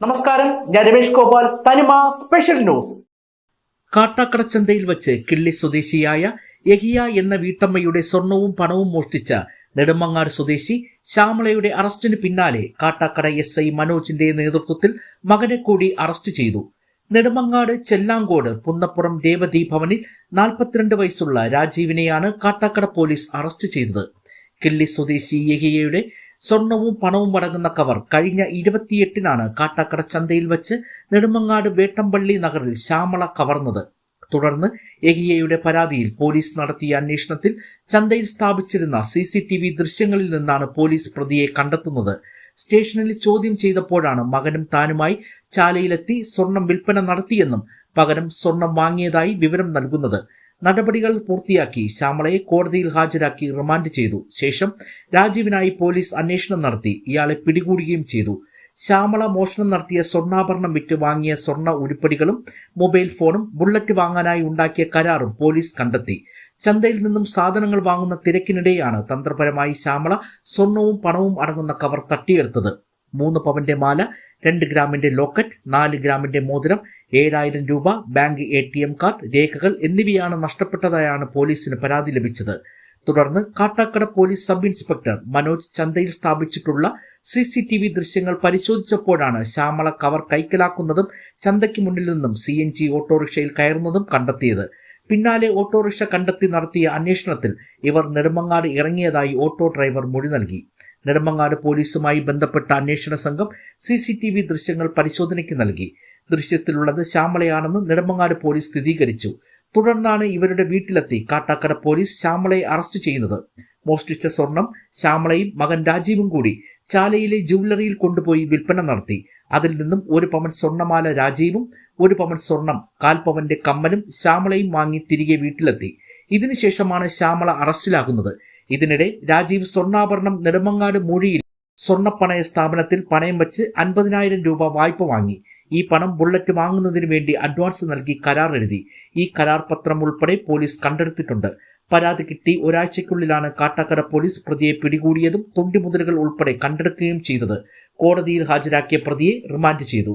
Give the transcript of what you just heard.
നമസ്കാരം. ഞാൻ രമേഷ് ഗോപാൽ. തനിമ സ്പെഷ്യൽ ന്യൂസ്. കാട്ടാക്കട ചന്തയിൽ വച്ച് കിള്ളി സ്വദേശിയായ യഹിയ എന്ന വീട്ടമ്മയുടെ സ്വർണവും പണവും മോഷ്ടിച്ച നെടുമങ്ങാട് സ്വദേശി ശ്യാമളയുടെ അറസ്റ്റിന് പിന്നാലെ കാട്ടാക്കട എസ് ഐ മനോജിന്റെ നേതൃത്വത്തിൽ മകനെ കൂടി അറസ്റ്റ് ചെയ്തു. നെടുമങ്ങാട് ചെല്ലാങ്കോട് പുന്നപ്പുറം രേവതി ഭവനിൽ നാൽപ്പത്തിരണ്ട് വയസ്സുള്ള രാജീവിനെയാണ് കാട്ടാക്കട പോലീസ് അറസ്റ്റ് ചെയ്തത്. കിള്ളി സ്വദേശി യഹിയയുടെ സ്വർണവും പണവും അടങ്ങുന്ന കവർ കഴിഞ്ഞ ഇരുപത്തിയെട്ടിനാണ് കാട്ടാക്കട ചന്തയിൽ വച്ച് നെടുമങ്ങാട് വേട്ടമ്പള്ളി നഗറിൽ ശ്യാമള കവർന്നത്. തുടർന്ന് എഹിയയുടെ പരാതിയിൽ പോലീസ് നടത്തിയ അന്വേഷണത്തിൽ ചന്തയിൽ സ്ഥാപിച്ചിരുന്ന സി സി ടി വി ദൃശ്യങ്ങളിൽ നിന്നാണ് പോലീസ് പ്രതിയെ കണ്ടെത്തുന്നത്. സ്റ്റേഷനിൽ ചോദ്യം ചെയ്തപ്പോഴാണ് മകനും താനുമായി ചാലയിലെത്തി സ്വർണം വിൽപ്പന നടത്തിയെന്നും പകരം സ്വർണം വാങ്ങിയതായി വിവരം നൽകുന്നത്. നടപടികൾ പൂർത്തിയാക്കി ശ്യാമളയെ കോടതിയിൽ ഹാജരാക്കി റിമാൻഡ് ചെയ്തു. ശേഷം രാജീവിനായി പോലീസ് അന്വേഷണം നടത്തി. ഇയാളെ പിടികൂടുകയും ചെയ്തു. ശ്യാമള മോഷണം നടത്തിയ സ്വർണാഭരണം വിറ്റ് വാങ്ങിയ സ്വർണ ഉരുപ്പടികളും മൊബൈൽ ഫോണും ബുള്ളറ്റ് വാങ്ങാനായി ഉണ്ടാക്കിയ കരാറും പോലീസ് കണ്ടെത്തി. ചന്തയിൽ നിന്നും സാധനങ്ങൾ വാങ്ങുന്ന തിരക്കിനിടെയാണ് തന്ത്രപരമായി ശ്യാമള സ്വർണവും പണവും അടങ്ങുന്ന കവർ തട്ടിയെടുത്തത്. മൂന്ന് പവന്റെ മാല രണ്ട് ഗ്രാമിന്റെ ലോക്കറ്റ് നാല് ഗ്രാമിന്റെ മോതിരം ഏഴായിരം രൂപ bank A T M card രേഖകൾ എന്നിവയാണ് നഷ്ടപ്പെട്ടതായാണ് പോലീസിന് പരാതി ലഭിച്ചത്. തുടർന്ന് Kattakkada police sub inspector Manoj ചന്തയിൽ സ്ഥാപിച്ചിട്ടുള്ള സി സി ടി വി ദൃശ്യങ്ങൾ പരിശോധിച്ചപ്പോഴാണ് ശ്യാമള കവർ കൈക്കലാക്കുന്നതും ചന്തയ്ക്ക് മുന്നിൽ നിന്നും സി എൻ ജി ഓട്ടോറിക്ഷയിൽ കയറുന്നതും കണ്ടെത്തിയത്. പിന്നാലെ ഓട്ടോറിക്ഷ കണ്ടെത്തി നടത്തിയ അന്വേഷണത്തിൽ ഇവർ നെടുമങ്ങാട് ഇറങ്ങിയതായി ഓട്ടോ ഡ്രൈവർ മൊഴി നൽകി. നെടുമങ്ങാട് പോലീസുമായി ബന്ധപ്പെട്ട അന്വേഷണ സംഘം സി സി ടി വി ദൃശ്യങ്ങൾ പരിശോധനയ്ക്ക് നൽകി. ദൃശ്യത്തിലുള്ളത് ശ്യാമളയാണെന്ന് നെടുമങ്ങാട് പോലീസ് സ്ഥിരീകരിച്ചു. തുടർന്നാണ് ഇവരുടെ വീട്ടിലെത്തി കാട്ടാക്കട പോലീസ് ശ്യാമളയെ അറസ്റ്റ് ചെയ്യുന്നത്. മോഷ്ടിച്ച സ്വർണം ശ്യാമളയും മകൻ രാജീവും കൂടി ചാലയിലെ ജുവലറിയിൽ കൊണ്ടുപോയി വിൽപ്പന നടത്തി. അതിൽ നിന്നും ഒരു പവൻ സ്വർണമാല രാജീവും ഒരു പവൻ സ്വർണം കാൽപവന്റെ കമ്മലും ശ്യാമളയും വാങ്ങി തിരികെ വീട്ടിലെത്തി. ഇതിനുശേഷമാണ് ശ്യാമള അറസ്റ്റിലാകുന്നത്. ഇതിനിടെ രാജീവ് സ്വർണാഭരണം നെടുമങ്ങാട് മൂഴിയിൽ സ്വർണപ്പണയ സ്ഥാപനത്തിൽ പണയം വെച്ച് അൻപതിനായിരം രൂപ വായ്പ വാങ്ങി. ഈ പണം ബുള്ളറ്റ് വാങ്ങുന്നതിന് വേണ്ടി അഡ്വാൻസ് നൽകി കരാർ എഴുതി. ഈ കരാർ പത്രം ഉൾപ്പെടെ പോലീസ് കണ്ടെടുത്തിട്ടുണ്ട്. പരാതി കിട്ടി ഒരാഴ്ചയ്ക്കുള്ളിലാണ് കാട്ടാക്കട പോലീസ് പ്രതിയെ പിടികൂടിയതും തൊണ്ടിമുതലുകൾ ഉൾപ്പെടെ കണ്ടെടുക്കുകയും ചെയ്തത്. കോടതിയിൽ ഹാജരാക്കിയ പ്രതിയെ റിമാൻഡ് ചെയ്തു.